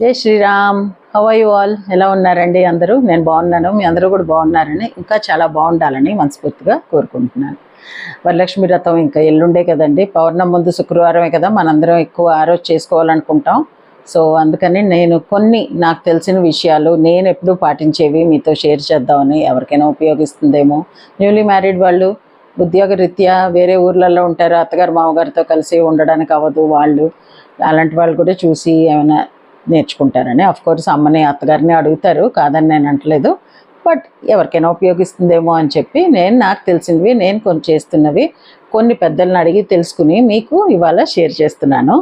జై శ్రీరామ్. హవై ఆల్ ఎలా ఉన్నారండి అందరూ? నేను బాగున్నాను. మీ అందరూ కూడా బాగున్నారని ఇంకా చాలా బాగుండాలని మనస్ఫూర్తిగా కోరుకుంటున్నాను. వరలక్ష్మి వ్రతం ఇంకా ఎల్లుండే కదండి. పౌర్ణం ముందు శుక్రవారమే కదా మనందరం ఎక్కువ ఆ రోజు చేసుకోవాలనుకుంటాం. సో అందుకని నేను కొన్ని నాకు తెలిసిన విషయాలు నేను ఎప్పుడూ పాటించేవి మీతో షేర్ చేద్దామని ఎవరికైనా ఉపయోగిస్తుందేమో. న్యూలీ మ్యారీడ్ వాళ్ళు ఉద్యోగ రీత్యా వేరే ఊర్లలో ఉంటారు. అత్తగారు మామగారితో కలిసి ఉండడానికి అవ్వదు వాళ్ళు. అలాంటి వాళ్ళు కూడా చూసి ఏమైనా నేర్చుకుంటారని. కోర్స్ అమ్మని అత్తగారిని అడుగుతారు. కాదని నేను అంటలేదు. బట్ ఎవరికైనా ఉపయోగిస్తుందేమో అని చెప్పి నేను నాకు తెలిసినవి నేను కొన్ని చేస్తున్నవి కొన్ని పెద్దలను అడిగి తెలుసుకుని మీకు ఇవాళ షేర్ చేస్తున్నాను.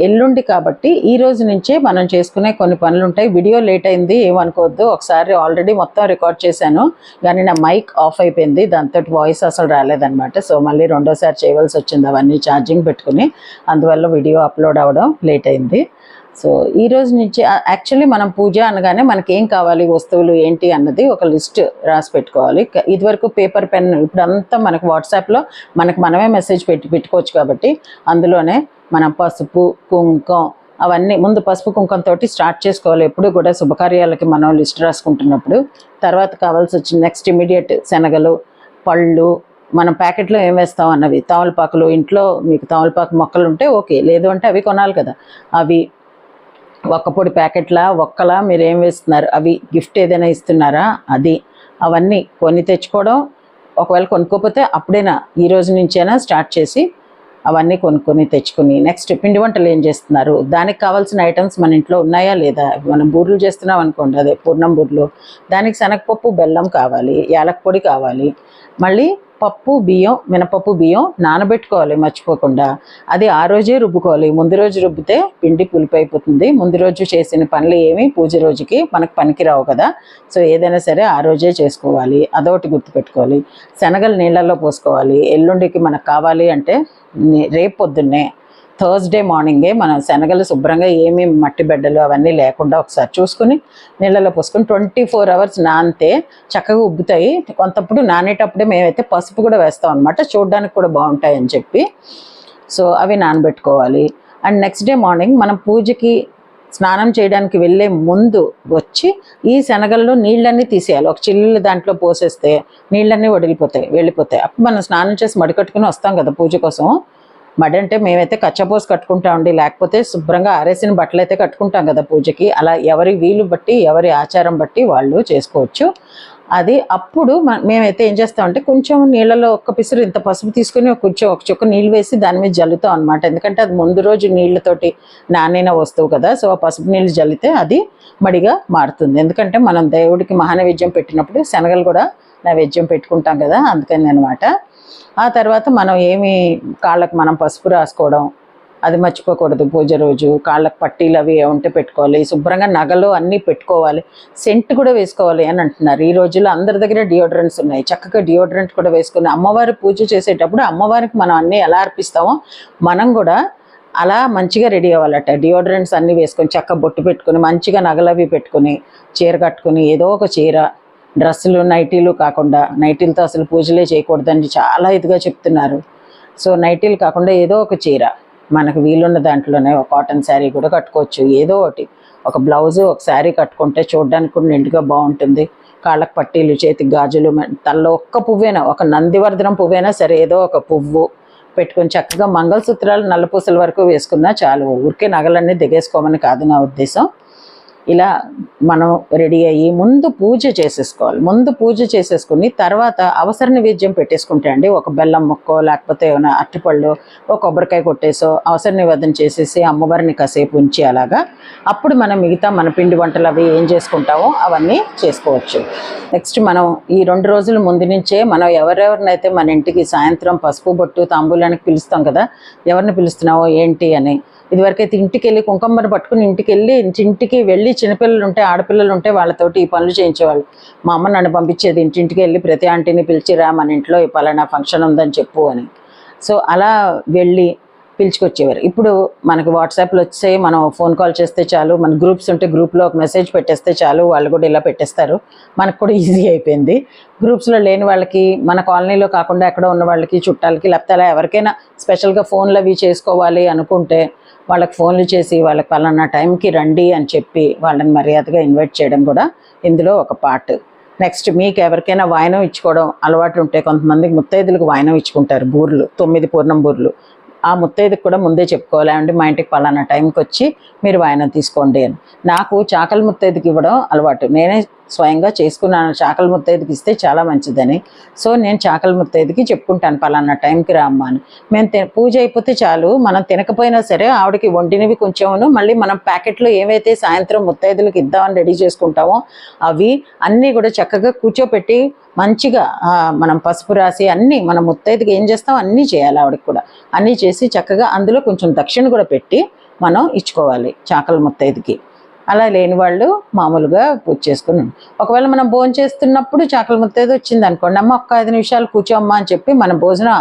ఎల్లుండి కాబట్టి ఈ రోజు నుంచే మనం చేసుకునే కొన్ని పనులు ఉంటాయి వీడియో లేట్ అయింది ఏమనుకోవద్దు. ఒకసారి ఆల్రెడీ మొత్తం రికార్డ్ చేశాను. కానీ నా మైక్ ఆఫ్ అయిపోయింది. దాంతో వాయిస్ అసలు రాలేదనమాట సో మళ్ళీ రెండోసారి చేయవలసి వచ్చింది. అవన్నీ ఛార్జింగ్ పెట్టుకుని అందువల్ల వీడియో అప్లోడ్ అవ్వడం లేట్ అయింది. సో ఈ రోజు నుంచి యాక్చువల్లీ మనం పూజ అనగానే మనకి ఏం కావాలి వస్తువులు ఏంటి అన్నది ఒక లిస్ట్ రాసి పెట్టుకోవాలి. ఇదివరకు పేపర్ పెన్ ఇప్పుడు అంతా మనకు వాట్సాప్లో మనకు మనమే మెసేజ్ పెట్టి పెట్టుకోవచ్చు కాబట్టి అందులోనే మనం పసుపు కుంకం అవన్నీ ముందు పసుపు కుంకంతో స్టార్ట్ చేసుకోవాలి. ఎప్పుడు కూడా శుభకార్యాలకి మనం లిస్ట్ రాసుకుంటున్నప్పుడు. తర్వాత కావాల్సి వచ్చిన నెక్స్ట్ ఇమీడియట్ శనగలు పళ్ళు మనం ప్యాకెట్లో ఏం వేస్తాం అన్నవి? తామలపాకులు ఇంట్లో మీకు తామలపాకు మొక్కలు ఉంటే ఓకే. లేదు అంటే అవి కొనాలి కదా. అవి ఒక్క పొడి ప్యాకెట్లా ఒక్కలా మీరు ఏం వేస్తున్నారు? అవి గిఫ్ట్ ఏదైనా ఇస్తున్నారా? అది. అవన్నీ కొని తెచ్చుకోవడం ఒకవేళ కొనుక్కోకపోతే అప్పుడైనా ఈ రోజు నుంచైనా స్టార్ట్ చేసి అవన్నీ కొనుక్కొని తెచ్చుకుని నెక్స్ట్ పిండి వంటలు ఏం చేస్తున్నారు? దానికి కావాల్సిన ఐటమ్స్ మన ఇంట్లో ఉన్నాయా లేదా? మనం బూర్లు చేస్తున్నాం అనుకోండి అదే పూర్ణం బూర్లు. దానికి శనగపప్పు బెల్లం కావాలి యాలక్ పొడి కావాలి. మళ్ళీ పప్పు బియ్యం మినపప్పు బియ్యం నానబెట్టుకోవాలి మర్చిపోకుండా. అది ఆ రోజే రుబ్బుకోవాలి. ముందు రోజు రుబ్బితే పిండి పులిపైపోతుంది. ముందు రోజు చేసిన పనులు ఏమి పూజ రోజుకి మనకు పనికిరావు కదా. సో ఏదైనా సరే ఆ రోజే చేసుకోవాలి. అదొకటి గుర్తుపెట్టుకోవాలి. శనగలు నీళ్ళల్లో పోసుకోవాలి. ఎల్లుండికి మనకు కావాలి అంటే రేపు పొద్దున్నే థర్స్డే మార్నింగే మనం శనగలు శుభ్రంగా ఏమీ మట్టి బిడ్డలు అవన్నీ లేకుండా ఒకసారి చూసుకుని నీళ్ళలో పోసుకొని ట్వంటీ ఫోర్ అవర్స్ నానితే చక్కగా ఉబ్బుతాయి. కొంతప్పుడు నానేటప్పుడే మేమైతే పసుపు కూడా వేస్తాం అనమాట చూడడానికి కూడా బాగుంటాయి అని చెప్పి. సో అవి నానబెట్టుకోవాలి. అండ్ నెక్స్ట్ డే మార్నింగ్ మనం పూజకి స్నానం చేయడానికి వెళ్ళే ముందు వచ్చి ఈ శనగల్లో నీళ్ళన్నీ తీసేయాలి. ఒక చిల్లు దాంట్లో పోసేస్తే నీళ్ళన్నీ వడిలిపోతాయి వెళ్ళిపోతాయి. అప్పుడు మనం స్నానం చేసి మడికట్టుకుని వస్తాం కదా పూజ కోసం. మడి అంటే మేమైతే కచ్చపోసి కట్టుకుంటామండి లేకపోతే శుభ్రంగా ఆరేసిన బట్టలు అయితే కట్టుకుంటాం కదా పూజకి. అలా ఎవరి వీలు బట్టి ఎవరి ఆచారం బట్టి వాళ్ళు చేసుకోవచ్చు. అది అప్పుడు మేమైతే ఏం చేస్తామంటే కొంచెం నీళ్ళలో ఒక్క పిసురు ఇంత పసుపు తీసుకుని కొంచెం ఒక చుక్క నీళ్ళు వేసి దాని మీద జల్లుతాం అనమాట ఎందుకంటే అది ముందు రోజు నీళ్ళతోటి నానైన వస్తువు కదా సో ఆ పసుపు నీళ్ళు జల్లితే అది మడిగా మారుతుంది. ఎందుకంటే మనం దేవుడికి మహానైవేద్యం పెట్టినప్పుడు శనగలు కూడా నైవేద్యం పెట్టుకుంటాం కదా అందుకని అనమాట ఆ తర్వాత మనం ఏమి కాళ్ళకు మనం పసుపు రాసుకోవడం అది మర్చిపోకూడదు. పూజ రోజు కాళ్ళకు పట్టీలు అవి ఉంటే పెట్టుకోవాలి. శుభ్రంగా నగలు అన్నీ పెట్టుకోవాలి. సెంట్ కూడా వేసుకోవాలి అని అంటున్నారు. ఈ రోజుల్లో అందరి దగ్గర డియోడ్రెంట్స్ ఉన్నాయి. చక్కగా డియోడ్రెంట్ కూడా వేసుకుని అమ్మవారి పూజ చేసేటప్పుడు అమ్మవారికి మనం అన్నీ ఎలా అర్పిస్తామో మనం కూడా అలా మంచిగా రెడీ అవ్వాలట. డియోడ్రెంట్స్ అన్నీ వేసుకొని చక్క బొట్టు పెట్టుకొని మంచిగా నగలవి పెట్టుకొని చీర కట్టుకొని ఏదో ఒక చీర డ్రెస్సులు నైటీలు కాకుండా నైటీలతో అసలు పూజలే చేయకూడదని చాలా ఇదిగా చెప్తున్నారు. సో నైటీలు కాకుండా ఏదో ఒక చీర మనకు వీలున్న దాంట్లోనే ఒక కాటన్ శారీ కూడా కట్టుకోవచ్చు. ఏదో ఒకటి ఒక బ్లౌజ్ ఒక శారీ కట్టుకుంటే చూడడానికి కూడా నిండుగా బాగుంటుంది. కాళ్ళకు పట్టీలు చేతికి గాజులు తల్లో తలలో ఒక్క పువ్వేనా ఒక నందివర్ధనం పువ్వేనా సరే ఏదో ఒక పువ్వు పెట్టుకొని చక్కగా మంగళసూత్రాలు నల్లపూసల వరకు వేసుకున్నా చాలు. ఊరికే నగలన్నీ దిగేసుకోమని కాదు నా ఉద్దేశం. ఇలా మనం రెడీ అయ్యి ముందు పూజ చేసేసుకోవాలి. ముందు పూజ చేసేసుకుని తర్వాత అవసర నివేద్యం పెట్టేసుకుంటే అండి ఒక బెల్లం ముక్కో లేకపోతే ఏమైనా అరటిపళ్ళు ఒక కొబ్బరికాయ కొట్టేసో అవసర నివేదన చేసేసి అమ్మవారిని కాసేపు ఉంచి అలాగా అప్పుడు మనం మిగతా మన పిండి వంటలు అవి ఏం చేసుకుంటామో అవన్నీ చేసుకోవచ్చు. నెక్స్ట్ మనం ఈ రెండు రోజుల ముందు నుంచే మనం ఎవరెవరినైతే మన ఇంటికి సాయంత్రం పసుపు బొట్టు తాంబూలానికి పిలుస్తాం కదా ఎవరిని పిలుస్తున్నావో ఏంటి అని ఇదివరకైతే ఇంటికి వెళ్ళి కుంకుమని పట్టుకుని ఇంటికి వెళ్ళి ఇంటికి వెళ్ళి చిన్నపిల్లలు ఉంటే ఆడపిల్లలు ఉంటే వాళ్ళతోటి ఈ పనులు చేయించేవాళ్ళు. మా అమ్మ నన్ను పంపించేది ఇంటింటికి వెళ్ళి ప్రతి ఆంటీని పిలిచిరా మన ఇంట్లో ఈ పలానా ఫంక్షన్ ఉందని చెప్పు అని. సో అలా వెళ్ళి పిలుచుకొచ్చేవారు. ఇప్పుడు మనకు వాట్సాప్లో వచ్చే మనం ఫోన్ కాల్ చేస్తే చాలు మన గ్రూప్స్ ఉంటే గ్రూప్లో ఒక మెసేజ్ పెట్టేస్తే చాలు వాళ్ళు కూడా ఇలా పెట్టేస్తారు. మనకు కూడా ఈజీ అయిపోయింది. గ్రూప్స్లో లేని వాళ్ళకి మన కాలనీలో కాకుండా ఎక్కడో ఉన్న వాళ్ళకి చుట్టాలకి లేకపోతే అలా ఎవరికైనా స్పెషల్గా ఫోన్లు అవి చేసుకోవాలి అనుకుంటే వాళ్ళకి ఫోన్లు చేసి వాళ్ళకి పలానా టైంకి రండి అని చెప్పి వాళ్ళని మర్యాదగా ఇన్వైట్ చేయడం కూడా ఇందులో ఒక పార్ట్. నెక్స్ట్ మీకు ఎవరికైనా వాయనం ఇచ్చుకోవడం అలవాటు ఉంటే కొంతమందికి ముత్తైదులకు వాయనం ఇచ్చుకుంటారు బూర్లు తొమ్మిది పూర్ణం బూర్లు. ఆ ముత్తైదుకు కూడా ముందే చెప్పుకోవాలి. అండి మా ఇంటికి పలానా టైంకి వచ్చి మీరు వాయనం తీసుకోండి అని. నాకు చాకలి ముత్తైదుకి ఇవ్వడం అలవాటు. నేనే స్వయంగా చేసుకున్నాను. చాకల ముత్తైదుకి ఇస్తే చాలా మంచిదని. సో నేను చాకల ముత్తైదుకి చెప్పుకుంటాను పలానా టైంకి రా అని. మేము పూజ అయిపోతే చాలు. మనం తినకపోయినా సరే ఆవిడకి వండినవి కొంచెమును మళ్ళీ మనం ప్యాకెట్లో ఏవైతే సాయంత్రం ముత్తైదులకు ఇద్దామని రెడీ చేసుకుంటామో అవి అన్నీ కూడా చక్కగా కూర్చోపెట్టి మంచిగా మనం పసుపు రాసి అన్నీ మనం ముత్తైదుకి ఏం చేస్తాం? అన్నీ చేయాలి ఆవిడకి కూడా. అన్నీ చేసి చక్కగా అందులో కొంచెం దక్షిణ కూడా పెట్టి మనం ఇచ్చుకోవాలి చాకల ముత్తైదుకి. అలా లేని వాళ్ళు మామూలుగా పూజ చేసుకుని ఒకవేళ మనం భోజనం చేస్తున్నప్పుడు చాకల ఏదో వచ్చింది అనుకోండి అమ్మ ఒక్క ఐదు నిమిషాలు కూర్చోమ్మా అని చెప్పి మన భోజనం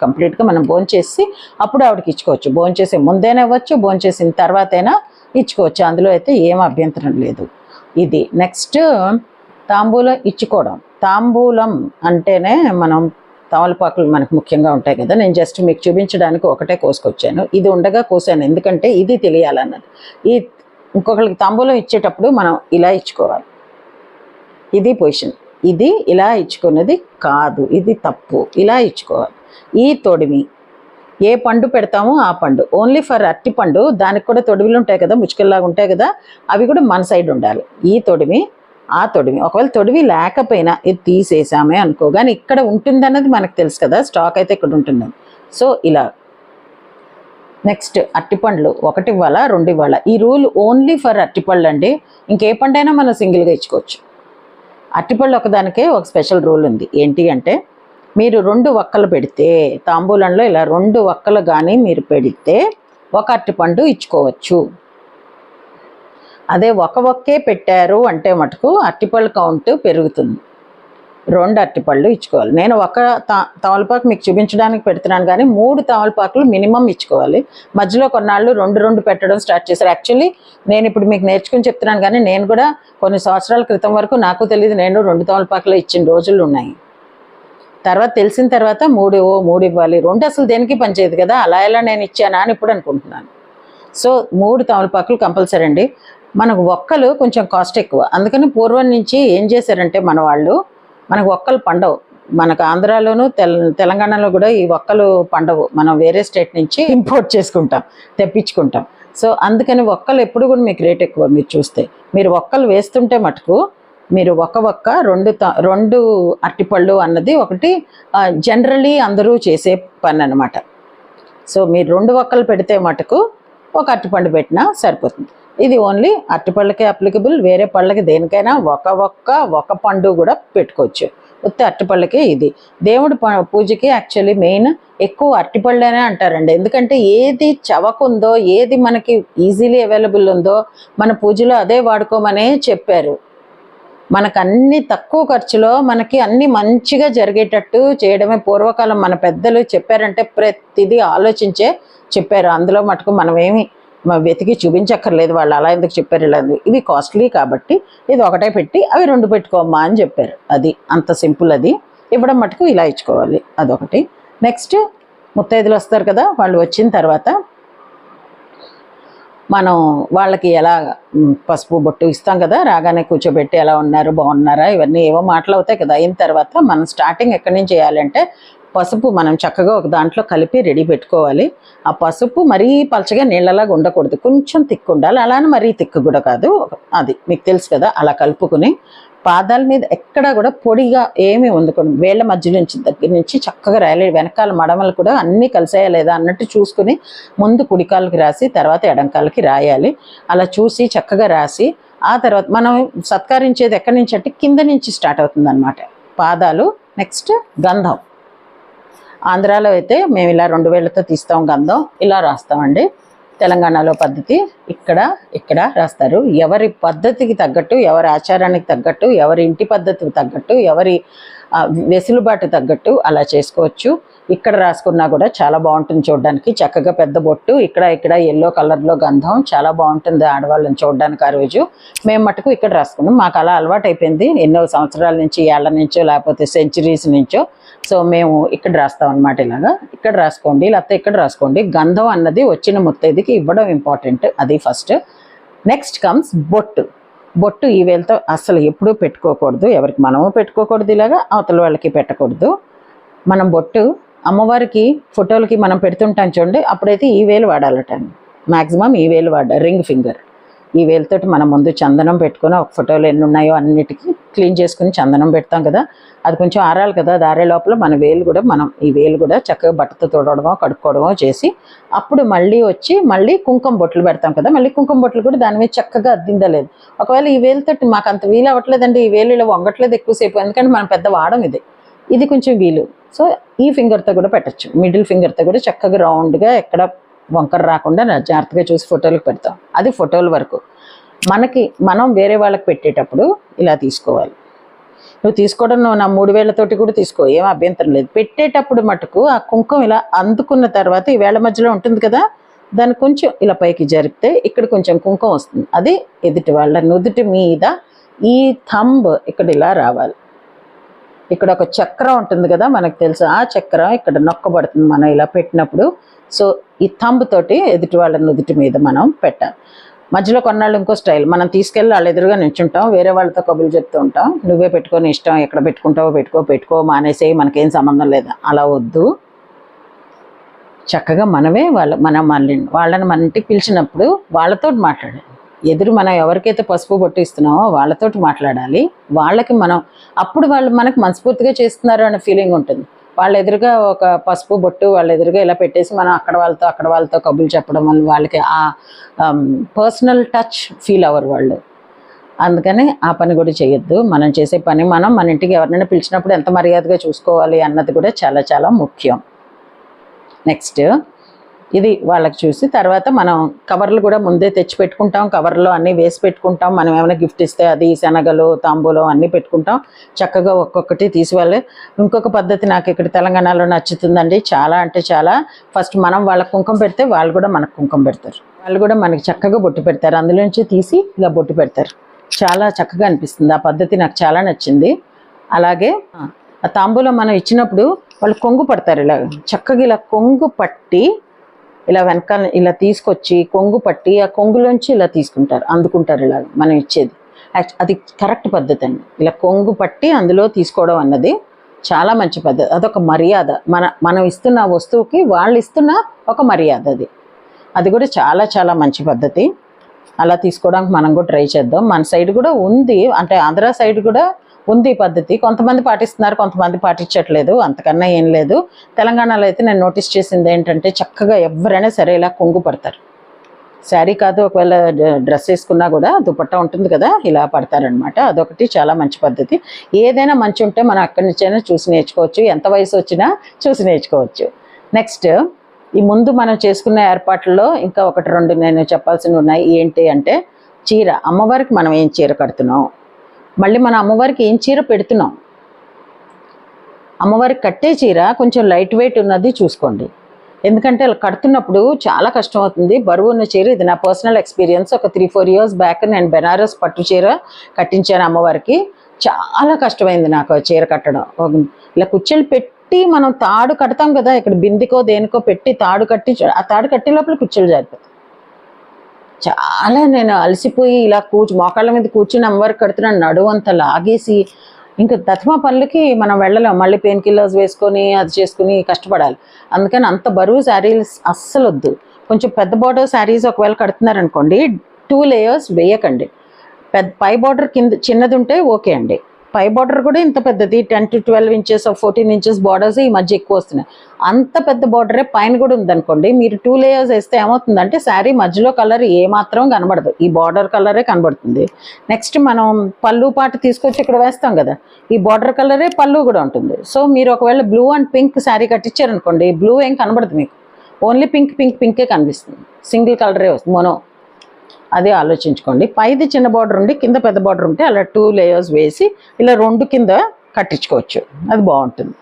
కంప్లీట్గా మనం భోజనం చేసి అప్పుడు ఆవిడకి ఇచ్చుకోవచ్చు. భోజనం చేసే ముందేనే ఇవ్వచ్చు భోజనం చేసిన తర్వాతైనా ఇచ్చుకోవచ్చు. అందులో అయితే ఏం అభ్యంతరం లేదు. ఇది నెక్స్ట్ తాంబూలం ఇచ్చుకోవడం. తాంబూలం అంటేనే మనం తమలపాకులు మనకు ముఖ్యంగా ఉంటాయి కదా. నేను జస్ట్ మీకు చూపించడానికి ఒకటే కోసుకొచ్చాను. ఇది ఉండగా కోసాను. ఎందుకంటే ఇది తెలియాలన్నది. ఈ ఇంకొకరికి తాంబూలం ఇచ్చేటప్పుడు మనం ఇలా ఇచ్చుకోవాలి. ఇది పొజిషన్. ఇది ఇలా ఇచ్చుకున్నది కాదు. ఇది తప్పు. ఇలా ఇచ్చుకోవాలి. ఈ తొడిమి. ఏ పండు పెడతామో ఆ పండు. ఓన్లీ ఫర్ అరటి పండు. దానికి కూడా తొడిమిలు ఉంటాయి కదా ముచ్చుకల్లాగా ఉంటాయి కదా అవి కూడా మన సైడ్ ఉండాలి. ఈ తొడిమి ఆ తొడిమి. ఒకవేళ తొడివి లేకపోయినా ఇది తీసేసామే అనుకో. కానీ ఇక్కడ ఉంటుందన్నది మనకు తెలుసు కదా స్టాక్ అయితే ఇక్కడ ఉంటుందని. సో ఇలా నెక్స్ట్ అట్టిపండ్లు ఒకటి ఇవ్వాలా? రెండు ఇవ్వాలా? ఈ రూల్ ఓన్లీ ఫర్ అట్టిపళ్ళు అండి ఇంకే పండైనా మనం సింగిల్గా ఇచ్చుకోవచ్చు. అట్టిపళ్ళు ఒకదానికే ఒక స్పెషల్ రూల్ ఉంది. ఏంటి అంటే మీరు రెండు వక్కలు పెడితే తాంబూలంలో ఇలా రెండు వక్కలు కానీ మీరు పెడితే ఒక అట్టిపండు ఇచ్చుకోవచ్చు. అదే ఒక ఒక్కే పెట్టారు అంటే మటుకు అట్టిపళ్ళు కౌంట్ పెరుగుతుంది. రెండు అరటిపళ్ళు ఇచ్చుకోవాలి. నేను ఒక తా తమలపాకు మీకు చూపించడానికి పెడుతున్నాను కానీ మూడు తమలపాకులు మినిమం ఇచ్చుకోవాలి. మధ్యలో కొన్నాళ్ళు రెండు రెండు పెట్టడం స్టార్ట్ చేశారు. యాక్చువల్లీ నేను ఇప్పుడు మీకు నేర్చుకుని చెప్తున్నాను కానీ నేను కూడా కొన్ని సంవత్సరాల క్రితం వరకు నాకు తెలియదు నేను రెండు తమలపాకులు ఇచ్చిన రోజులు ఉన్నాయి. తర్వాత తెలిసిన తర్వాత మూడు ఓ మూడు ఇవ్వాలి. రెండు అసలు దేనికి పనిచేయదు కదా? అలా ఎలా నేను ఇచ్చానా అని ఇప్పుడు అనుకుంటున్నాను. సో మూడు తమలపాకులు కంపల్సరీ అండి. మనకు ఒక్కలు కొంచెం కాస్ట్ ఎక్కువ. అందుకని పూర్వం నుంచి ఏం చేశారంటే మన వాళ్ళు మనకు ఒక్కలు పండవు. మనకు ఆంధ్రాలోను తెల తెలంగాణలో కూడా ఈ ఒక్కలు పండవు. మనం వేరే స్టేట్ నుంచి ఇంపోర్ట్ చేసుకుంటాం తెప్పించుకుంటాం. సో అందుకని ఒక్కలు ఎప్పుడు కూడా మీకు రేట్ ఎక్కువ మీరు చూస్తే. మీరు ఒక్కలు వేస్తుంటే మటుకు మీరు ఒక ఒక్క రెండు త- రెండు అరటిపళ్ళు అన్నది ఒకటి జనరలీ అందరూ చేసే పని అన్నమాట సో మీరు రెండు ఒక్కలు పెడితే మటుకు ఒక అరటిపండు పెట్టినా సరిపోతుంది. ఇది ఓన్లీ అరటిపళ్ళకే అప్లికబుల్ వేరే పళ్ళకి దేనికైనా ఒక ఒక్క ఒక పండు కూడా పెట్టుకోవచ్చు. ఉత్త అరటిపళ్ళకే ఇది. దేవుడి ప- పూజకి యాక్చువల్లీ మెయిన్ ఎక్కువ అరటిపళ్ళనే అంటారండి. ఎందుకంటే ఏది చవకుందో ఏది మనకి ఈజీలీ అవైలబుల్ ఉందో మన పూజలో అదే వాడుకోమనే చెప్పారు. మనకు అన్ని తక్కువ ఖర్చులో మనకి అన్ని మంచిగా జరిగేటట్టు చేయడమే పూర్వకాలం మన పెద్దలు చెప్పారంటే ప్రతిదీ ఆలోచించే చెప్పారు. అందులో మటుకు మనమేమి వెతికి చూపించక్కర్లేదు వాళ్ళు అలా ఎందుకు చెప్పారు ఇలా ఇవి కాస్ట్లీ కాబట్టి ఇది ఒకటే పెట్టి అవి రెండు పెట్టుకోమ్మా అని చెప్పారు. అది అంత సింపుల్ అది. ఇవ్వడం మటుకు ఇలా ఇచ్చుకోవాలి. అదొకటి. నెక్స్ట్ ముత్తైదులు వస్తారు కదా వాళ్ళు వచ్చిన తర్వాత మనం వాళ్ళకి ఎలా పసుపు బొట్టు ఇస్తాం కదా రాగానే కూర్చోబెట్టి ఎలా ఉన్నారు బాగున్నారా ఇవన్నీ ఏవో మాటలు అవుతాయి కదా అయిన తర్వాత మనం స్టార్టింగ్ ఎక్కడి నుంచి చేయాలంటే పసుపు మనం చక్కగా ఒక దాంట్లో కలిపి రెడీ పెట్టుకోవాలి. ఆ పసుపు మరీ పలచగా నీళ్ళలాగా ఉండకూడదు. కొంచెం తిక్కు ఉండాలి. అలానే మరీ తిక్కు కూడా కాదు. అది మీకు తెలుసు కదా అలా కలుపుకుని పాదాల మీద ఎక్కడా కూడా పొడిగా ఏమీ వండుకోండి వేళ్ళ మధ్య నుంచి దగ్గర నుంచి చక్కగా రాయాలి. వెనకాల మడమలు కూడా అన్నీ కలిసాయా లేదా అన్నట్టు చూసుకుని ముందు కుడికాలకి రాసి తర్వాత ఎడంకాలకి రాయాలి. అలా చూసి చక్కగా రాసి ఆ తర్వాత మనం సత్కరించేది ఎక్కడి నుంచి అంటే కింద నుంచి స్టార్ట్ అవుతుంది పాదాలు నెక్స్ట్ గంధం. ఆంధ్రాలో అయితే మేము ఇలా రెండు వేళ్ళతో తీస్తాం గంధం. ఇలా రాస్తామండి. తెలంగాణలో పద్ధతి ఇక్కడ ఇక్కడ రాస్తారు. ఎవరి పద్ధతికి తగ్గట్టు ఎవరి ఆచారానికి తగ్గట్టు ఎవరి ఇంటి పద్ధతికి తగ్గట్టు ఎవరి వెసులుబాటు తగ్గట్టు అలా చేసుకోవచ్చు. ఇక్కడ రాసుకున్నా కూడా చాలా బాగుంటుంది చూడడానికి. చక్కగా పెద్ద బొట్టు ఇక్కడ ఇక్కడ ఎల్లో కలర్లో గంధం చాలా బాగుంటుంది ఆడవాళ్ళని చూడడానికి ఆ రోజు. మేము మటుకు ఇక్కడ రాసుకున్నాం. మాకు అలా అలవాటు అయిపోయింది ఎన్నో సంవత్సరాల నుంచి ఏళ్ళ నుంచో లేకపోతే సెంచురీస్ నుంచో సో మేము ఇక్కడ రాస్తాం అనమాట ఇలాగా. ఇక్కడ రాసుకోండి లేకపోతే ఇక్కడ రాసుకోండి. గంధం అన్నది వచ్చిన ముత్తైదుకి ఇవ్వడం ఇంపార్టెంట్ అది ఫస్ట్ నెక్స్ట్ కమ్స్ బొట్టు. బొట్టు ఈ వేలతో అసలు ఎప్పుడూ పెట్టుకోకూడదు. ఎవరికి మనము పెట్టుకోకూడదు ఇలాగా అవతల వాళ్ళకి పెట్టకూడదు. మనం బొట్టు అమ్మవారికి ఫోటోలకి మనం పెడుతుంటాం చూడండి అప్పుడైతే ఈ వేలు వాడాలట. మ్యాక్సిమం ఈ వేలు వాడ రింగ్ ఫింగర్. ఈ వేలుతోటి మనం ముందు చందనం పెట్టుకొని ఒక ఫోటోలు ఎన్ని ఉన్నాయో అన్నిటికీ క్లీన్ చేసుకుని చందనం పెడతాం కదా. అది కొంచెం ఆరాలి కదా. అది ఆరే లోపల మన వేలు కూడా మనం ఈ వేలు కూడా చక్కగా బట్టతో తోడడమో కడుక్కోవడమో చేసి అప్పుడు మళ్ళీ వచ్చి మళ్ళీ కుంకుమ బొట్లు పెడతాం కదా. మళ్ళీ కుంకుమ బొట్లు కూడా దాని మీద చక్కగా అద్దిందా లేదు ఒకవేళ ఈ వేలుతోటి మాకు అంత వీలు అవ్వట్లేదండి. ఈ వేలు ఇలా వంగట్లేదు ఎక్కువసేపు. ఎందుకంటే మనం పెద్ద వాడం ఇది. ఇది కొంచెం వీలు. సో ఈ ఫింగర్తో కూడా పెట్టచ్చు. మిడిల్ ఫింగర్తో కూడా చక్కగా రౌండ్గా ఎక్కడ వంకర రాకుండా జాగ్రత్తగా చూసి ఫోటోలకు పెడతాం. అది ఫోటోల వరకు. మనకి మనం వేరే వాళ్ళకి పెట్టేటప్పుడు ఇలా తీసుకోవాలి. నువ్వు తీసుకోవడం నువ్వు నా మూడు వేలతోటి కూడా తీసుకో ఏం అభ్యంతరం లేదు. పెట్టేటప్పుడు మటుకు ఆ కుంకుమ ఇలా అందుకున్న తర్వాత ఈ వేళ మధ్యలో ఉంటుంది కదా దాన్ని కొంచెం ఇలా పైకి జరిపితే ఇక్కడ కొంచెం కుంకుమ వస్తుంది. అది ఎదుటి వాళ్ళ నుదుటి మీద ఈ థంబ్ ఇక్కడ ఇలా రావాలి. ఇక్కడ ఒక చక్రం ఉంటుంది కదా మనకు తెలుసు. ఆ చక్రం ఇక్కడ నొక్కబడుతుంది. మనం ఇలా పెట్టినప్పుడు సో ఈ థంబ్ తోటి ఎదుటి వాళ్ళ నుదుటి మీద మనం పెట్టాలి మధ్యలో కొన్నాళ్ళు ఇంకో స్టైల్. మనం తీసుకెళ్ళి వాళ్ళ ఎదురుగా నించుంటాం వేరే వాళ్ళతో కబుర్లు చెప్తూ ఉంటాం. నువ్వే పెట్టుకొని ఇష్టం. ఎక్కడ పెట్టుకుంటావో పెట్టుకో పెట్టుకో మానేసేయి మనకేం సంబంధం లేదు. అలా వద్దు. చక్కగా మనమే వాళ్ళ మన మళ్ళీ వాళ్ళని మన ఇంటికి పిలిచినప్పుడు వాళ్ళతో మాట్లాడాలి. ఎదురు మనం ఎవరికైతే పసుపు బొట్టు ఇస్తున్నామో వాళ్ళతోటి మాట్లాడాలి. వాళ్ళకి మనం అప్పుడు వాళ్ళు మనకు మనస్ఫూర్తిగా చేస్తున్నారు అనే ఫీలింగ్ ఉంటుంది. వాళ్ళ ఎదురుగా ఒక పసుపు బొట్టు వాళ్ళ ఎదురుగా ఇలా పెట్టేసి మనం అక్కడ వాళ్ళతో అక్కడ వాళ్ళతో కబుర్లు చెప్పడం వల్ల వాళ్ళకి ఆ పర్సనల్ టచ్ ఫీల్ అవ్వరు వాళ్ళు. అందుకని ఆ పని కూడా చేయొద్దు. మనం చేసే పని మనం మన ఇంటికి ఎవరినైనా పిలిచినప్పుడు ఎంత మర్యాదగా చూసుకోవాలి అన్నది కూడా చాలా చాలా ముఖ్యం. నెక్స్ట్ ఇది వాళ్ళకి చూసి తర్వాత మనం కవర్లు కూడా ముందే తెచ్చి పెట్టుకుంటాం కవర్లో అన్నీ వేసి పెట్టుకుంటాం. మనం ఏమైనా గిఫ్ట్ ఇస్తే అది శనగలు తాంబూలం అన్నీ పెట్టుకుంటాం. చక్కగా ఒక్కొక్కటి తీసివాళ్ళు ఇంకొక పద్ధతి నాకు ఇక్కడ తెలంగాణలో నచ్చుతుందండి. చాలా అంటే చాలా. ఫస్ట్ మనం వాళ్ళకి కుంకుమ పెడితే వాళ్ళు కూడా మనకు కుంకుమ పెడతారు. వాళ్ళు కూడా మనకి చక్కగా బొట్టు పెడతారు. అందులోంచి తీసి ఇలా బొట్టు పెడతారు. చాలా చక్కగా అనిపిస్తుంది. ఆ పద్ధతి నాకు చాలా నచ్చింది. అలాగే ఆ తాంబూలం మనం ఇచ్చినప్పుడు వాళ్ళు కొంగు పడతారు ఇలా చక్కగా ఇలా కొంగు పట్టి ఇలా వెనకాల ఇలా తీసుకొచ్చి కొంగు పట్టి ఆ కొంగులోంచి ఇలా తీసుకుంటారు అందుకుంటారు ఇలా మనం ఇచ్చేది. అది కరెక్ట్ పద్ధతి అండి. ఇలా కొంగు పట్టి అందులో తీసుకోవడం అన్నది చాలా మంచి పద్ధతి. అదొక మర్యాద. మన మనం ఇస్తున్న వస్తువుకి వాళ్ళు ఇస్తున్న ఒక మర్యాద అది. అది కూడా చాలా చాలా మంచి పద్ధతి. అలా తీసుకోవడానికి మనం కూడా ట్రై చేద్దాం. మన సైడ్ కూడా ఉంది. అంటే ఆంధ్ర సైడ్ కూడా ఉంది ఈ పద్ధతి. కొంతమంది పాటిస్తున్నారు కొంతమంది పాటించట్లేదు. అంతకన్నా ఏం లేదు. తెలంగాణలో అయితే నేను నోటీస్ చేసింది ఏంటంటే చక్కగా ఎవరైనా సరే ఇలా కొంగు పడతారు. శారీ కాదు ఒకవేళ డ్రెస్ వేసుకున్నా కూడా దుపట్టా ఉంటుంది కదా ఇలా పడతారనమాట అదొకటి చాలా మంచి పద్ధతి. ఏదైనా మంచి ఉంటే మనం అక్కడి నుంచైనా చూసి నేర్చుకోవచ్చు. ఎంత వయసు వచ్చినా చూసి నేర్చుకోవచ్చు. నెక్స్ట్ ఈ ముందు మనం చేసుకున్న ఏర్పాట్లలో ఇంకా ఒకటి రెండు నేను చెప్పాల్సినవి ఉన్నాయి. ఏంటి అంటే చీర. అమ్మవారికి మనం ఏం చీర కడుతున్నాం? మళ్ళీ మన అమ్మవారికి ఏం చీర పెడుతున్నాం? అమ్మవారికి కట్టే చీర కొంచెం లైట్ వెయిట్ ఉన్నది చూసుకోండి. ఎందుకంటే అలా కడుతున్నప్పుడు చాలా కష్టం అవుతుంది. బరువు ఉన్న చీర ఇది నా పర్సనల్ ఎక్స్పీరియన్స్ ఒక త్రీ ఫోర్ ఇయర్స్ బ్యాక్ నేను బెనారస్ పట్టు చీర కట్టించాను అమ్మవారికి. చాలా కష్టమైంది నాకు చీర కట్టడం. ఇలా కుచ్చెలు పెట్టి మనం తాడు కడతాం కదా ఇక్కడ బిందికో దేనికో పెట్టి తాడు కట్టి ఆ తాడు కట్టే లోపల కుచ్చెలు జారిపోతాయి. చాలా నేను అలసిపోయి ఇలా కూర్చు మోకాళ్ళ మీద కూర్చుని అమ్మవారికి కడుతున్నాను నడువు అంత లాగేసి ఇంకా దతమా పనులకి మనం వెళ్ళలేం. మళ్ళీ పెయిన్ కిల్లర్స్ వేసుకొని అది చేసుకుని కష్టపడాలి. అందుకని అంత బరువు శారీస్ అస్సలు వద్దు కొంచెం పెద్ద బార్డర్ శారీస్ ఒకవేళ కడుతున్నారనుకోండి టూ లేయర్స్ వేయకండి. పెద్ద పై బార్డర్ కింద చిన్నది ఉంటే ఓకే అండి. పై బార్డర్ కూడా ఇంత పెద్దది ten to twelve inches fourteen inches borders ఈ మధ్య ఎక్కువ వస్తున్నాయి. అంత పెద్ద బార్డరే పైన కూడా ఉందనుకోండి మీరు టూ లేయర్స్ వేస్తే ఏమవుతుందంటే శారీ మధ్యలో కలర్ ఏమాత్రం కనబడదు. ఈ బార్డర్ కలరే కనబడుతుంది. నెక్స్ట్ మనం పళ్ళు పాటు తీసుకొచ్చి ఇక్కడ వేస్తాం కదా ఈ బార్డర్ కలరే పళ్ళు కూడా ఉంటుంది. సో మీరు ఒకవేళ బ్లూ అండ్ పింక్ శారీ కట్టించారనుకోండి బ్లూ ఏం కనబడదు మీకు. ఓన్లీ పింక్ పింక్ పింకే కనిపిస్తుంది. సింగిల్ కలరే వస్తుంది. మోనో అది ఆలోచించుకోండి. పైది చిన్న బార్డర్ ఉండి కింద పెద్ద బార్డర్ ఉంటే అలా టూ లేయర్స్ వేసి ఇలా రెండు కింద కట్టించుకోవచ్చు. అది బాగుంటుంది.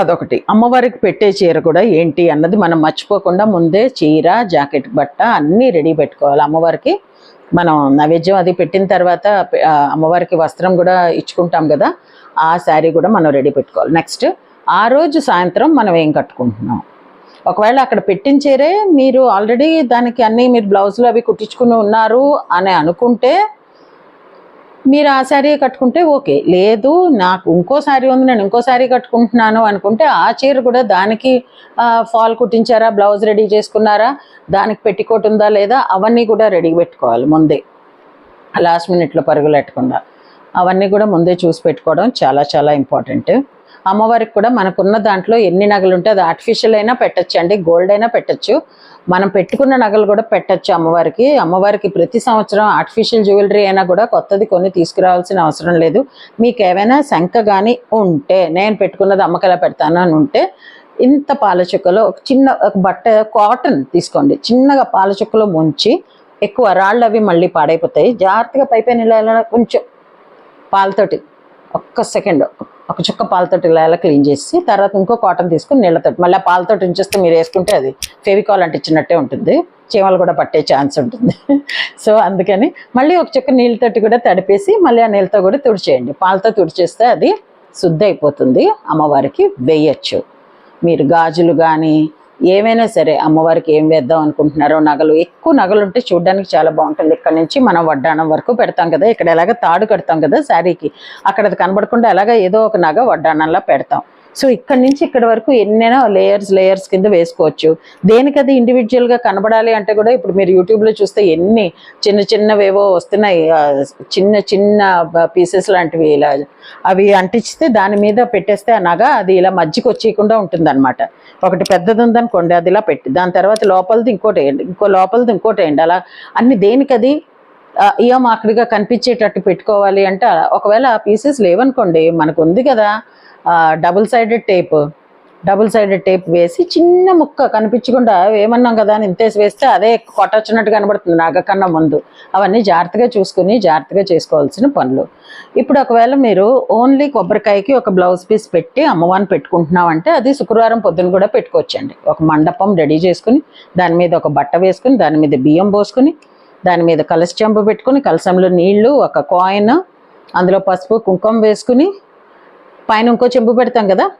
అదొకటి. అమ్మవారికి పెట్టే చీర కూడా ఏంటి అన్నది మనం మర్చిపోకుండా ముందే చీర జాకెట్ బట్ట అన్నీ రెడీ పెట్టుకోవాలి అమ్మవారికి. మనం నైవేద్యం అది పెట్టిన తర్వాత అమ్మవారికి వస్త్రం కూడా ఇచ్చుకుంటాం కదా ఆ శారీ కూడా మనం రెడీ పెట్టుకోవాలి. నెక్స్ట్ ఆ రోజు సాయంత్రం మనం ఏం కట్టుకుంటున్నాం? ఒకవేళ అక్కడ పెట్టిన చీరే మీరు ఆల్రెడీ దానికి అన్ని మీరు బ్లౌజులు అవి కుట్టించుకుని ఉన్నారు అని అనుకుంటే మీరు ఆ శారీ కట్టుకుంటే ఓకే. లేదు నాకు ఇంకో శారీ ఉంది నేను ఇంకో శారీ కట్టుకుంటున్నాను అనుకుంటే ఆ చీర కూడా దానికి ఫాల్ కుట్టించారా బ్లౌజ్ రెడీ చేసుకున్నారా దానికి పెట్టికోట్ ఉందా లేదా అవన్నీ కూడా రెడీ పెట్టుకోవాలి ముందే. లాస్ట్ మినిట్లో పరుగులు పెట్టకుండా. అవన్నీ కూడా ముందే చూసి పెట్టుకోవడం చాలా చాలా ఇంపార్టెంట్ అమ్మవారికి కూడా మనకున్న దాంట్లో ఎన్ని నగలు ఉంటే అది ఆర్టిఫిషియల్ అయినా పెట్టచ్చు అండి గోల్డ్ అయినా పెట్టచ్చు. మనం పెట్టుకున్న నగలు కూడా పెట్టచ్చు అమ్మవారికి. అమ్మవారికి ప్రతి సంవత్సరం ఆర్టిఫిషియల్ జ్యువెలరీ అయినా కూడా కొత్తది కొన్ని తీసుకురావాల్సిన అవసరం లేదు. మీకు ఏమైనా శంక కానీ ఉంటే నేను పెట్టుకున్నది అమ్మకలా పెడతాను అని ఉంటే ఇంత పాల చుక్కలో ఒక చిన్న ఒక బట్ట కాటన్ తీసుకోండి. చిన్నగా పాల చుక్కలో ముంచి ఎక్కువ రాళ్ళు అవి మళ్ళీ పాడైపోతాయి. జాగ్రత్తగా పైపైన ఇలా కొంచెం పాలతోటి ఒక్క సెకండ్ ఒక చుక్క పాలతోటి ఇలా ఇలా క్లీన్ చేసి తర్వాత ఇంకో కాటన్ తీసుకుని నీళ్ళతోటి మళ్ళీ ఆ పాలతోటి ఉంచేస్తే మీరు వేసుకుంటే అది ఫెవికాల్ అంటించినట్టే ఉంటుంది. చీమలు కూడా పట్టే ఛాన్స్ ఉంటుంది. సో అందుకని మళ్ళీ ఒక చుక్క నీళ్ళతోటి కూడా తడిపేసి మళ్ళీ ఆ నీళ్ళతో కూడా తుడిచేయండి. పాలతో తుడిచేస్తే అది శుద్ధి అయిపోతుంది. అమ్మవారికి వేయచ్చు. మీరు గాజులు కానీ ఏమైనా సరే అమ్మవారికి ఏం వేద్దాం అనుకుంటున్నారో నగలు ఎక్కువ నగలు ఉంటే చూడడానికి చాలా బాగుంటుంది. ఇక్కడ నుంచి మనం వడ్డాణం వరకు పెడతాం కదా ఇక్కడ ఎలాగ తాడు కడతాం కదా శారీకి అక్కడ అది కనబడకుండా ఎలాగ ఏదో ఒక నగ వడ్డాణంలా పెడతాం. సో ఇక్కడ నుంచి ఇక్కడ వరకు ఎన్నైనా లేయర్స్ లేయర్స్ కింద వేసుకోవచ్చు. దేనికది ఇండివిజువల్గా కనబడాలి అంటే కూడా ఇప్పుడు మీరు యూట్యూబ్లో చూస్తే ఎన్ని చిన్న చిన్నవేవో వస్తున్నాయి. చిన్న చిన్న పీసెస్ లాంటివి ఇలా అవి అంటించితే దాని మీద పెట్టేస్తే అనగా అది ఇలా మధ్యకి వచ్చేయకుండా ఉంటుందన్నమాట. ఒకటి పెద్దది ఉందనుకోండి అది ఇలా పెట్టి దాని తర్వాత లోపలిది ఇంకోటి వేయండి ఇంకో లోపలిది ఇంకోటి వేయండి. అలా అన్ని దేనికి అది కనిపించేటట్టు పెట్టుకోవాలి అంటే ఒకవేళ ఆ పీసెస్ లేవనుకోండి మనకు ఉంది కదా double sided tape double sided tape వేసి చిన్న ముక్క కనిపించకుండా ఏమన్నాం కదా అని ఇంతేసి వేస్తే అదే కొట్టొచ్చినట్టు కనబడుతుంది నాగకన్నా ముందు. అవన్నీ జాగ్రత్తగా చూసుకుని జాగ్రత్తగా చేసుకోవాల్సిన పనులు. ఇప్పుడు ఒకవేళ మీరు ఓన్లీ కొబ్బరికాయకి ఒక బ్లౌజ్ పీస్ పెట్టి అమ్మవారిని పెట్టుకుంటున్నామంటే అది శుక్రవారం పొద్దున కూడా పెట్టుకోవచ్చండి. ఒక మండపం రెడీ చేసుకుని దాని మీద ఒక బట్ట వేసుకుని దాని మీద బియ్యం పోసుకుని దాని మీద కలశ చెంబు పెట్టుకుని కలశంలో నీళ్ళు ఒక కాయిన్ అందులో పసుపు కుంకుమ వేసుకుని పైన ఇంకో చెంబు పెడతాం కదా?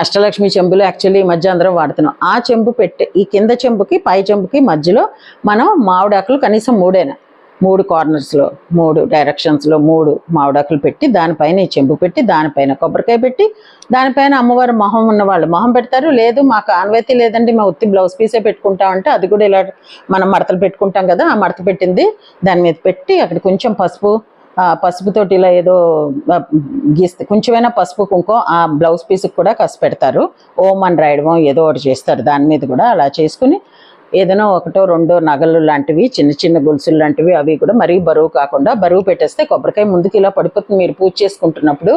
అష్టలక్ష్మి చెంబులు యాక్చువల్లీ ఈ మధ్య అందరం వాడుతున్నాం. ఆ చెంబు పెట్టి ఈ కింద చెంబుకి పై చెంబుకి మధ్యలో మనం మామిడాకులు కనీసం మూడేనా? మూడు కార్నర్స్లో మూడు డైరెక్షన్స్లో మూడు మామిడాకులు పెట్టి దానిపైన ఈ చెంబు పెట్టి దానిపైన కొబ్బరికాయ పెట్టి దానిపైన అమ్మవారు మొహం ఉన్నవాళ్ళు మొహం పెడతారు. లేదు మాకు ఆన్వైతే లేదండి మా ఉత్తి బ్లౌజ్ పీసే పెట్టుకుంటామంటే అది కూడా ఇలా మనం మడతలు పెట్టుకుంటాం కదా ఆ మడత పెట్టింది. దాని మీద పెట్టి అక్కడ కొంచెం పసుపు పసుపుతోటి ఇలా ఏదో గీస్తే కొంచెమైనా పసుపు కుంకుమ ఆ బ్లౌజ్ పీస్కి కూడా కసి పెడతారు. ఓం అని రాయడమో ఏదో ఒకటి చేస్తారు. దాని మీద కూడా అలా చేసుకుని ఏదైనా ఒకటో రెండో నగలు లాంటివి చిన్న చిన్న గొలుసులు లాంటివి అవి కూడా మరీ బరువు కాకుండా బరువు పెట్టేస్తే కొబ్బరికాయ ముందుకు ఇలా పడిపోతుంది. మీరు పూజ చేసుకుంటున్నప్పుడు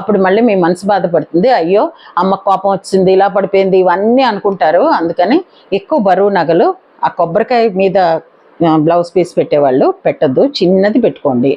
అప్పుడు మళ్ళీ మీ మనసు బాధపడుతుంది. అయ్యో అమ్మ కోపం వచ్చింది ఇలా పడిపోయింది ఇవన్నీ అనుకుంటారు. అందుకని ఎక్కువ బరువు నగలు ఆ కొబ్బరికాయ మీద బ్లౌజ్ పీస్ పెట్టేవాళ్ళు పెట్టద్దు. చిన్నది పెట్టుకోండి.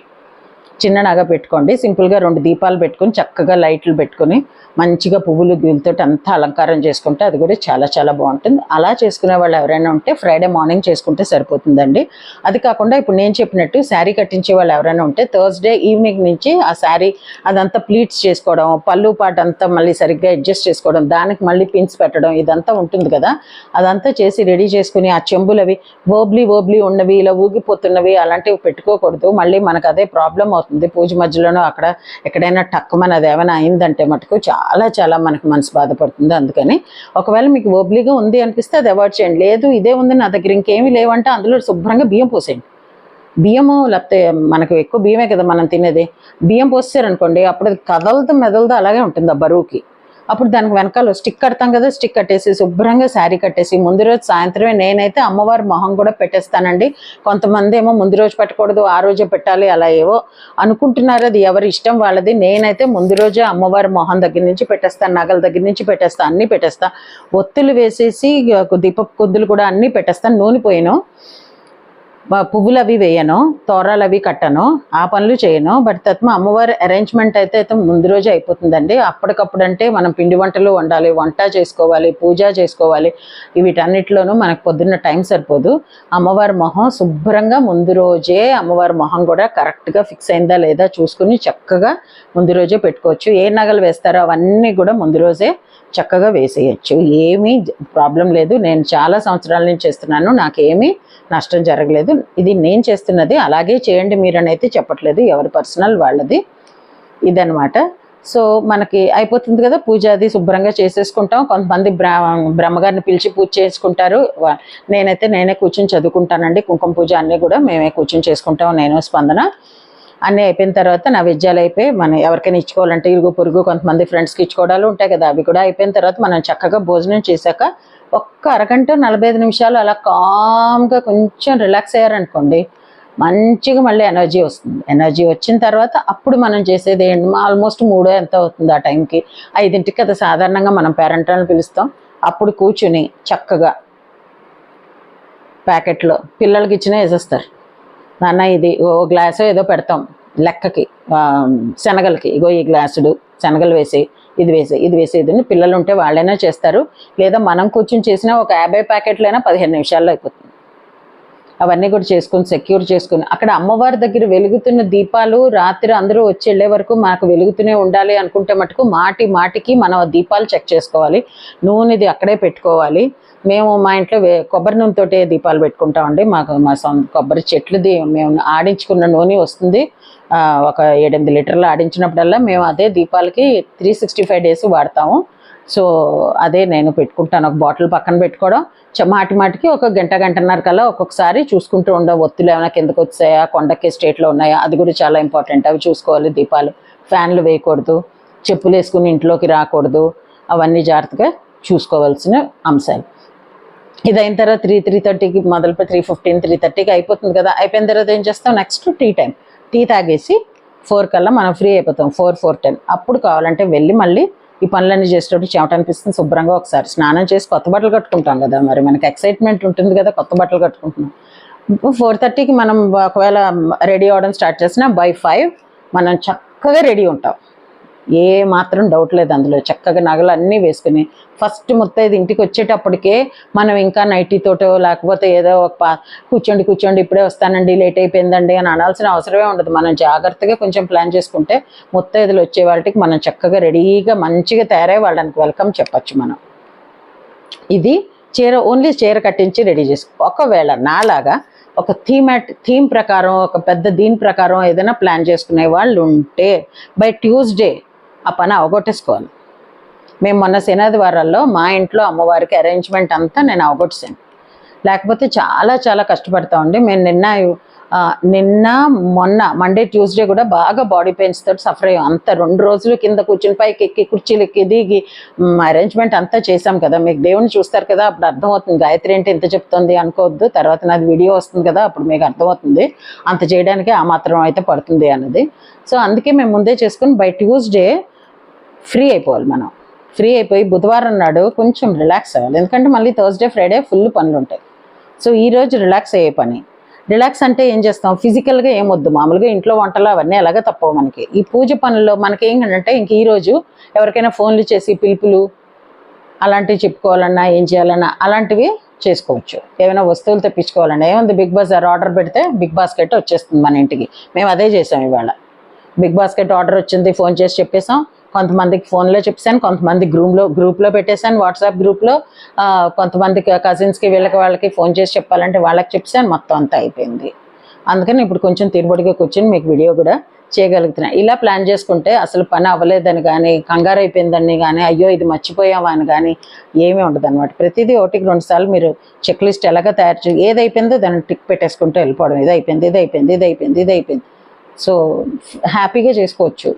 చిన్న నగ పెట్టుకోండి సింపుల్గా రెండు దీపాలు పెట్టుకొని చక్కగా లైట్లు పెట్టుకొని మంచిగా పువ్వులు గిన్నెతో అంతా అలంకారం చేసుకుంటే అది కూడా చాలా చాలా బాగుంటుంది. అలా చేసుకునే వాళ్ళు ఎవరైనా ఉంటే ఫ్రైడే మార్నింగ్ చేసుకుంటే సరిపోతుందండి. అది కాకుండా ఇప్పుడు నేను చెప్పినట్టు శారీ కట్టించే వాళ్ళు ఎవరైనా ఉంటే థర్స్డే ఈవినింగ్ నుంచి ఆ శారీ అదంతా ప్లీట్స్ చేసుకోవడం పళ్ళు పాట అంతా మళ్ళీ సరిగ్గా అడ్జస్ట్ చేసుకోవడం దానికి మళ్ళీ పిన్స్ పెట్టడం ఇదంతా ఉంటుంది కదా. అదంతా చేసి రెడీ చేసుకుని ఆ చెంబులు అవి ఓబ్లీ ఓబ్లీ ఉన్నవి ఇలా ఊగిపోతున్నవి అలాంటివి పెట్టుకోకూడదు. మళ్ళీ మనకు అదే ప్రాబ్లం అవుతుంది. పూజ మధ్యలోనో అక్కడ ఎక్కడైనా టక్కుమని అది ఏమైనా అయిందంటే మటుకు చాలా చాలా మనకు మనసు బాధపడుతుంది. అందుకని ఒకవేళ మీకు ఓబ్లీగా ఉంది అనిపిస్తే అది అవాయిడ్ చేయండి. లేదు ఇదే ఉంది నా దగ్గర ఇంకేమీ లేవంటే అందులో శుభ్రంగా బియ్యం పోసేయండి. బియ్యము లేకపోతే మనకు ఎక్కువ బియ్యమే కదా మనం తినేది. బియ్యం పోస్తారనుకోండి అప్పుడు కదలదు మెదలదు అలాగే ఉంటుంది ఆ బరువుకి. అప్పుడు దానికి వెనకాల స్టిక్ కడతాం కదా స్టిక్ కట్టేసి శుభ్రంగా శారీ కట్టేసి ముందు రోజు సాయంత్రమే నేనైతే అమ్మవారి మొహం కూడా పెట్టేస్తానండి. కొంతమంది ఏమో ముందు రోజు పెట్టకూడదు ఆ రోజే పెట్టాలి అలా ఏవో అనుకుంటున్నారు. అది ఎవరి ఇష్టం వాళ్ళది. నేనైతే ముందు రోజే అమ్మవారి మొహం దగ్గర నుంచి పెట్టేస్తాను నగల దగ్గర నుంచి పెట్టేస్తాను అన్నీ పెట్టేస్తా. ఒత్తులు వేసేసి దీపపు కొద్దులు కూడా అన్నీ పెట్టేస్తాను నూనె పోయిను. పువ్వులు అవి వేయను తోరాలు అవి కట్టను ఆ పనులు చేయను. బట్ తత్మ అమ్మవారి అరేంజ్మెంట్ అయితే అయితే ముందు రోజే అయిపోతుందండి. అప్పటికప్పుడు అంటే మనం పిండి వంటలు వండాలి వంట చేసుకోవాలి పూజ చేసుకోవాలి. వీటన్నిటిలోనూ మనకు పొద్దున్న టైం సరిపోదు. అమ్మవారి మొహం శుభ్రంగా ముందు రోజే అమ్మవారి మొహం కూడా కరెక్ట్గా ఫిక్స్ అయిందా లేదా చూసుకుని చక్కగా ముందు రోజే పెట్టుకోవచ్చు. ఏ నగలు వేస్తారో అవన్నీ కూడా ముందు రోజే చక్కగా వేసేయచ్చు. ఏమీ ప్రాబ్లం లేదు. నేను చాలా సంవత్సరాల నుంచి చేస్తున్నాను. నాకేమీ నష్టం జరగలేదు. ఇది నేను చేస్తున్నది అలాగే చేయండి మీరని చెప్పట్లేదు. ఎవరి పర్సనల్ వాళ్ళది ఇదనమాట సో మనకి అయిపోతుంది కదా పూజ అది శుభ్రంగా చేసేసుకుంటాం. కొంతమంది బ్ర బ్రహ్మగారిని పిలిచి పూజ చేసుకుంటారు. వా- నేనైతే నేనే కూర్చొని చదువుకుంటానండి. కుంకుమ పూజ అన్నీ కూడా మేమే కూర్చొని చేసుకుంటాం. నేను స్పందన. అన్నీ అయిపోయిన తర్వాత నా విద్యాలు అయిపోయి మనం ఎవరికైనా ఇచ్చుకోవాలంటే ఇరుగు పొరుగు కొంతమంది ఫ్రెండ్స్కి ఇచ్చుకోవడాలు ఉంటాయి కదా అవి కూడా అయిపోయిన తర్వాత మనం చక్కగా భోజనం చేశాక ఒక్క అరగంట నలభై ఐదు నిమిషాలు అలా కామ్గా కొంచెం రిలాక్స్ అయ్యారనుకోండి మంచిగా మళ్ళీ ఎనర్జీ వస్తుంది. ఎనర్జీ వచ్చిన తర్వాత అప్పుడు మనం చేసేది ఏంటి? ఆల్మోస్ట్ మూడో ఎంత అవుతుంది ఆ టైంకి ఐదింటికి కదా సాధారణంగా మనం పేరెంట్లను పిలుస్తాం. అప్పుడు కూర్చుని చక్కగా ప్యాకెట్లో పిల్లలకి ఇచ్చినా వేసేస్తారు. నాన్న ఇది ఓ గ్లాసు ఏదో పెడతాం లెక్కకి శనగలకి. ఇగో ఈ గ్లాసుడు శనగలు వేసి ఇది వేసి ఇది వేసి ఇది పిల్లలు ఉంటే వాళ్ళైనా చేస్తారు. లేదా మనం కూర్చొని చేసినా ఒక యాభై ప్యాకెట్లైనా పదిహేను నిమిషాల్లో అయిపోతుంది. అవన్నీ కూడా చేసుకుని సెక్యూర్ చేసుకుని అక్కడ అమ్మవారి దగ్గర వెలుగుతున్న దీపాలు రాత్రి అందరూ వచ్చి వెళ్ళే వరకు మాకు వెలుగుతూనే ఉండాలి అనుకుంటే మటుకు మాటి మాటికి మనం దీపాలు చెక్ చేసుకోవాలి. నూనెది అక్కడే పెట్టుకోవాలి. మేము మా ఇంట్లో కొబ్బరి నూనెతోటే దీపాలు పెట్టుకుంటామండి. మాకు మా సొంత కొబ్బరి చెట్లుది మేము ఆడించుకున్న నూనె వస్తుంది. ఒక ఏడెనిమిది లీటర్లు ఆడించినప్పుడల్లా మేము అదే దీపాలకి త్రీ సిక్స్టీ ఫైవ్ డేస్ వాడతాము. సో అదే నేను పెట్టుకుంటాను. ఒక బాటిల్ పక్కన పెట్టుకోవడం. చ- మాటి మాటికి ఒక గంట గంటన్నర కల్లా ఒక్కొక్కసారి చూసుకుంటూ ఉండే. ఒత్తులు ఏమైనా కిందకు వచ్చాయా? కొండకి స్టేట్లో ఉన్నాయా? అది కూడా చాలా ఇంపార్టెంట్. అవి చూసుకోవాలి దీపాలు. ఫ్యాన్లు వేయకూడదు. చెప్పులు వేసుకుని ఇంట్లోకి రాకూడదు. అవన్నీ జాగ్రత్తగా చూసుకోవాల్సిన అంశాలు. ఇది అయిన తర్వాత త్రీ త్రీ థర్టీకి మొదలు త్రీ ఫిఫ్టీన్ త్రీ థర్టీకి అయిపోతుంది కదా. అయిపోయిన తర్వాత ఏం చేస్తాం? నెక్స్ట్ టీ టైం టీ తాగేసి ఫోర్ కల్లా మనం ఫ్రీ అయిపోతాం. ఫోర్ ఫోర్ టెన్ అప్పుడు కావాలంటే వెళ్ళి మళ్ళీ ఈ పనులన్నీ చేసేటప్పుడు చెమట అనిపిస్తుంది. శుభ్రంగా ఒకసారి స్నానం చేసి కొత్త బట్టలు కట్టుకుంటాం కదా మరి. మనకి ఎక్సైట్మెంట్ ఉంటుంది కదా కొత్త బట్టలు కట్టుకుంటున్నాం. ఫోర్ థర్టీకి మనం ఒకవేళ రెడీ అవ్వడం స్టార్ట్ చేసినా బై ఫైవ్ మనం చక్కగా రెడీ ఉంటాం. ఏ మాత్రం డౌట్ లేదు అందులో. చక్కగా నగలు అన్నీ వేసుకుని ఫస్ట్ ముత్తైదు ఇంటికి వచ్చేటప్పటికే మనం ఇంకా నైటీతోటో లేకపోతే ఏదో ఒక కూర్చోండి కూర్చోండి ఇప్పుడే వస్తానండి లేట్ అయిపోయిందండి అని అనాల్సిన అవసరమే ఉండదు. మనం జాగ్రత్తగా కొంచెం ప్లాన్ చేసుకుంటే ముత్తైదులు వచ్చే వాటికి మనం చక్కగా రెడీగా మంచిగా తయారై వాళ్ళకి వెల్కమ్ చెప్పచ్చు మనం. ఇది చీర ఓన్లీ చీర కట్టించి రెడీ చేసుకో ఒకవేళ నాలాగా ఒక థీమాట్ థీమ్ ప్రకారం ఒక పెద్ద దీని ప్రకారం ఏదైనా ప్లాన్ చేసుకునే వాళ్ళు ఉంటే బై ట్యూస్డే ఆ పని అవగొట్టేసుకోవాలి. మేము మొన్న శనాదివారాల్లో మా ఇంట్లో అమ్మవారికి అరేంజ్మెంట్ అంతా నేను అవగొట్టేసాను లేకపోతే చాలా చాలా కష్టపడతామండి మేము నిన్న నిన్న మొన్న మండే ట్యూస్డే కూడా బాగా బాడీ పెయిన్స్ తోటి సఫర్ అయ్యాం. అంత రెండు రోజులు కింద కూర్చుని పైకి ఎక్కి కుర్చీలు ఎక్కి దిగి అరేంజ్మెంట్ అంతా చేసాం కదా. మీకు దేవుని చూస్తారు కదా అప్పుడు అర్థమవుతుంది. గాయత్రి ఏంటి ఇంత చెప్తుంది అనుకోవద్దు. తర్వాత నాది వీడియో వస్తుంది కదా అప్పుడు మీకు అర్థమవుతుంది. అంత చేయడానికి ఆ మాత్రం అయితే పడుతుంది అన్నది. సో అందుకే మేము ముందే చేసుకుని బై ట్యూస్డే ఫ్రీ అయిపోవాలి మనం. ఫ్రీ అయిపోయి బుధవారం నాడు కొంచెం రిలాక్స్ అవ్వాలి. ఎందుకంటే మళ్ళీ థర్స్డే ఫ్రైడే ఫుల్ పనులు ఉంటాయి. సో ఈ రోజు రిలాక్స్ అయ్యే పని. రిలాక్స్ అంటే ఏం చేస్తాం? ఫిజికల్గా ఏమొద్దు మామూలుగా ఇంట్లో వంటలు అవన్నీ ఎలాగ తప్పవు మనకి. ఈ పూజ పనుల్లో మనకి ఏంటంటే ఇంక ఈరోజు ఎవరికైనా ఫోన్లు చేసి పిలుపులు అలాంటివి చెప్పుకోవాలన్నా ఏం చేయాలన్నా అలాంటివి చేసుకోవచ్చు. ఏమైనా వస్తువులు తెప్పించుకోవాలన్నా. ఏముంది బిగ్ బజార్ ఆర్డర్ పెడితే బిగ్ బాస్కెట్ వచ్చేస్తుంది మన ఇంటికి. మేము అదే చేసాం ఇవాళ. బిగ్ బాస్కెట్ ఆర్డర్ వచ్చింది ఫోన్ చేసి చెప్పేసాం కొంతమందికి ఫోన్లో చెప్పాను కొంతమంది గ్రూప్లో గ్రూప్లో పెట్టేశాను వాట్సాప్ గ్రూప్లో. కొంతమందికి కజిన్స్కి వీళ్ళకి వాళ్ళకి ఫోన్ చేసి చెప్పాలంటే వాళ్ళకి చెప్పాను మొత్తం అంతా అయిపోయింది. అందుకని ఇప్పుడు కొంచెం తిరుబడిగా కూర్చొని మీకు వీడియో కూడా చేయగలుగుతున్నాను ఇలా ప్లాన్ చేసుకుంటే అసలు పని అవ్వలేదని కానీ కంగారు అయిపోయిందని కానీ అయ్యో ఇది మర్చిపోయావా అని కానీ ఏమీ ఉండదు అనమాట ప్రతిదీ ఒకటికి రెండుసార్లు మీరు చెక్ లిస్ట్ ఎలాగ తయారు చేసి ఏది అయిపోయిందో దాన్ని టిక్ పెట్టేసుకుంటూ వెళ్ళిపోవడం. ఇది అయిపోయింది ఇది అయిపోయింది ఇది అయిపోయింది ఇది అయిపోయింది. సో హ్యాపీగా చేసుకోవచ్చు.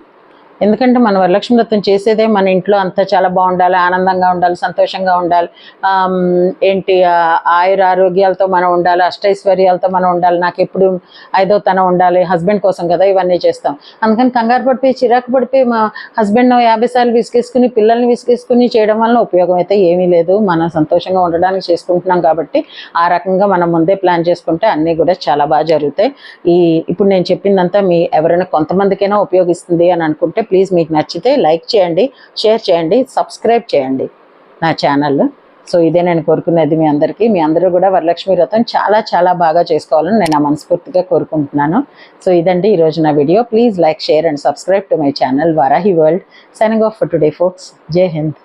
ఎందుకంటే మన వరలక్ష్మి వ్రతం చేసేదే మన ఇంట్లో అంతా చాలా బాగుండాలి ఆనందంగా ఉండాలి సంతోషంగా ఉండాలి. ఏంటి ఆయుర ఆరోగ్యాలతో మనం ఉండాలి అష్టైశ్వర్యాలతో మనం ఉండాలి నాకు ఎప్పుడు ఐదో తనం ఉండాలి హస్బెండ్ కోసం కదా ఇవన్నీ చేస్తాం. అందుకని కంగారు పడిపోయి చిరాకు పడిపోయి మా హస్బెండ్ యాభై సార్లు విసిగేసుకుని పిల్లల్ని విసిగేసుకుని చేయడం వల్ల ఉపయోగం అయితే ఏమీ లేదు. మనం సంతోషంగా ఉండడానికి చేసుకుంటున్నాం కాబట్టి ఆ రకంగా మనం ముందే ప్లాన్ చేసుకుంటే అన్నీ కూడా చాలా బాగా జరుగుతాయి. ఈ ఇప్పుడు నేను చెప్పిందంతా మీ ఎవరైనా కొంతమందికైనా ఉపయోగిస్తుంది అని అనుకుంటే ప్లీజ్ మీకు నచ్చితే లైక్ చేయండి షేర్ చేయండి సబ్స్క్రైబ్ చేయండి నా ఛానల్. సో ఇదే నేను కోరుకునేది మీ అందరికీ. మీ అందరూ కూడా వరలక్ష్మి వ్రతం చాలా చాలా బాగా చేసుకోవాలని నేను మనస్ఫూర్తిగా కోరుకుంటున్నాను. సో ఇదండి ఈరోజు నా video. Please like share and subscribe to my channel Varahi world. Signing off for today folks జై హింద్